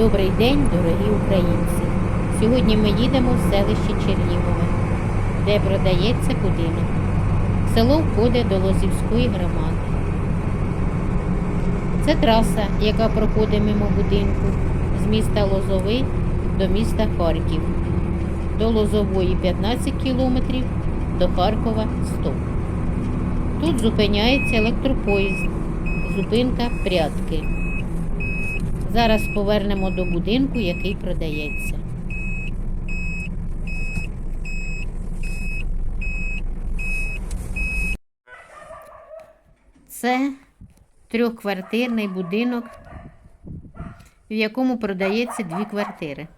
Добрий день, дорогі українці! Сьогодні ми їдемо в селище Чернігове, де продається будинок. Село входить до Лозівської громади. Це траса, яка проходить мимо будинку з міста Лозовий до міста Харків. До Лозової 15 кілометрів, до Харкова 100. Тут зупиняється електропоїзд, зупинка Прядки. Зараз повернемо до будинку, який продається. Це трьохквартирний будинок, в якому продається дві квартири.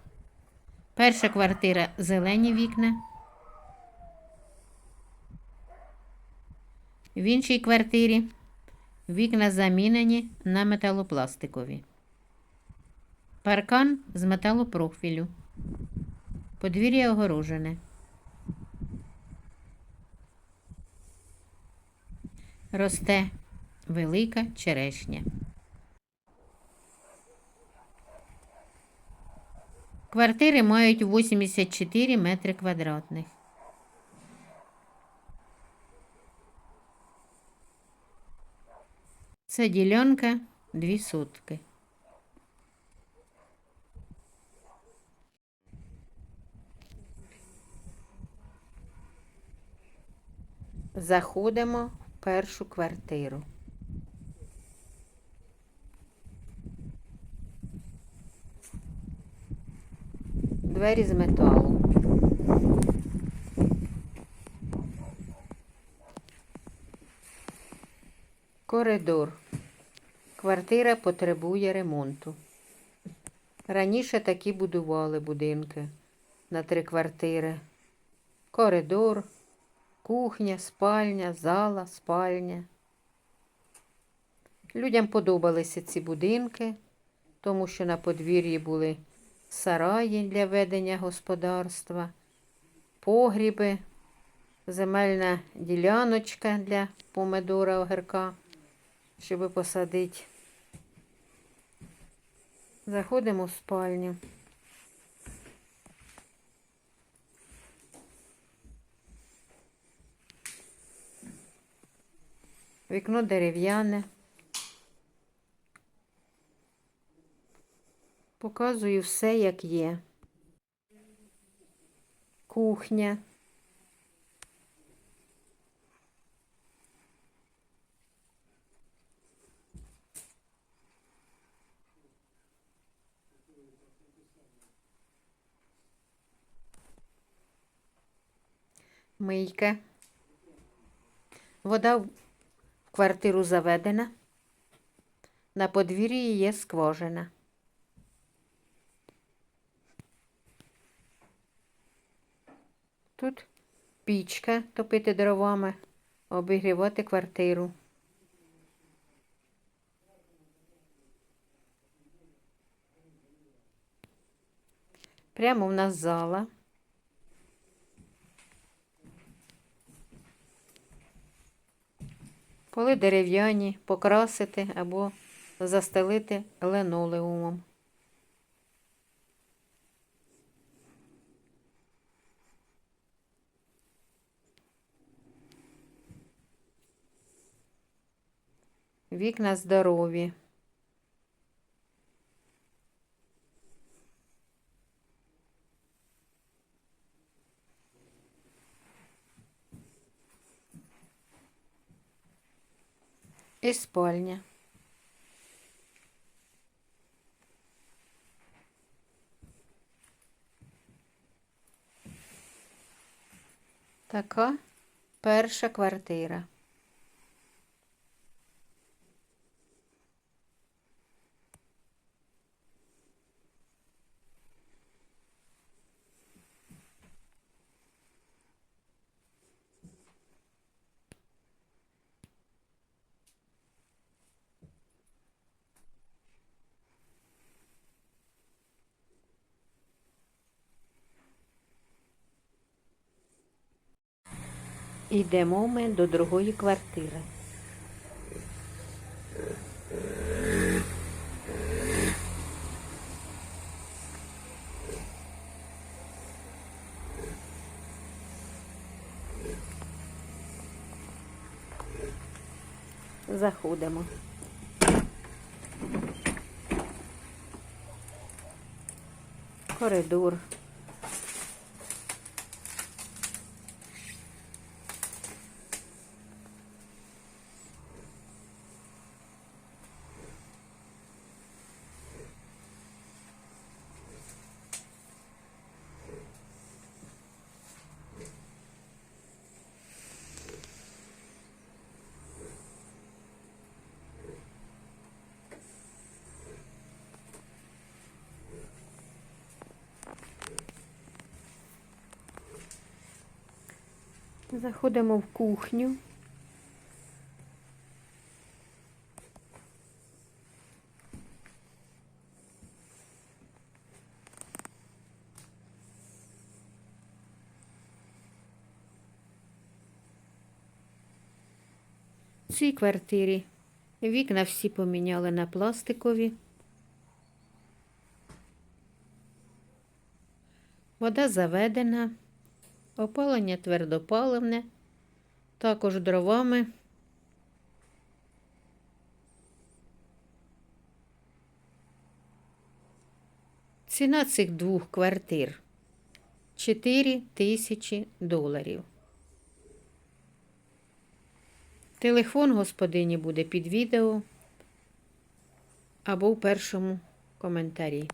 Перша квартира зелені вікна. В іншій квартирі вікна замінені на металопластикові. Паркан з металопрофілю. Подвір'я огорожене. Росте велика черешня. Квартири мають 84 метри квадратних. Це ділянка 2 сотки. Заходимо в першу квартиру. Двері з металу. Коридор. Квартира потребує ремонту. Раніше такі будували будинки на три квартири. Коридор, кухня, спальня, зала, спальня. Людям подобалися ці будинки, тому що на подвір'ї були сараї для ведення господарства, погріби, земельна діляночка для помидора огірка, щоб посадити. Заходимо в спальню. Вікно дерев'яне. Показую все, як є. Кухня. Мийка. Вода квартиру заведена. На подвір'ї є скважина. Тут пічка топити дровами, обігрівати квартиру. Прямо в нас зала. Поли дерев'яні, покрасити або застелити линолеумом. Вікна здорові. І спальня. Така перша квартира. Йдемо ми до другої квартири. Заходимо. Коридор. Заходимо в кухню. В цій квартирі вікна всі поміняли на пластикові. Вода заведена. Опалення твердопаливне, також дровами. Ціна цих двох квартир 4 тисячі доларів. Телефон господині буде під відео або в першому коментарі.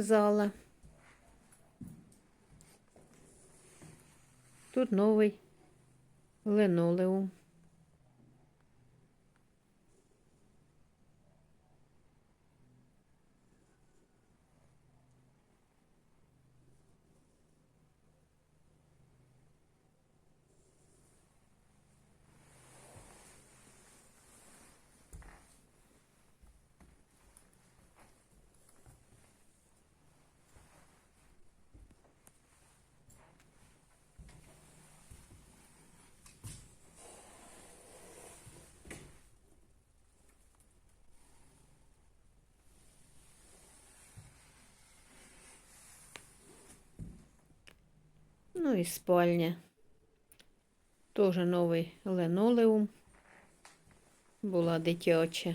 Зала. Тут новий линолеум. І спальня. Тоже новий линолеум. Була дитяча.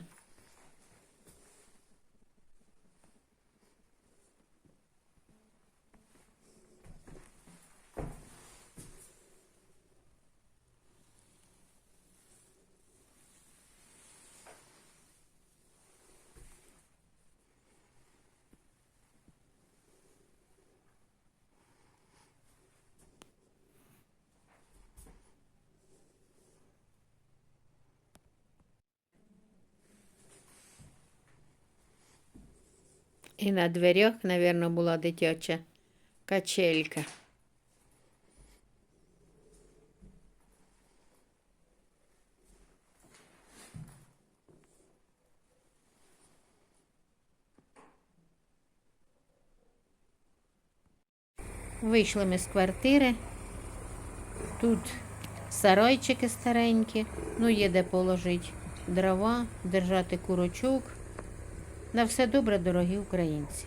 І на дверях, мабуть, була дитяча качелька. Вийшли ми з квартири. Тут сарайчики старенькі, ну є де положити дрова, держати курочок. На все добре, дорогі українці.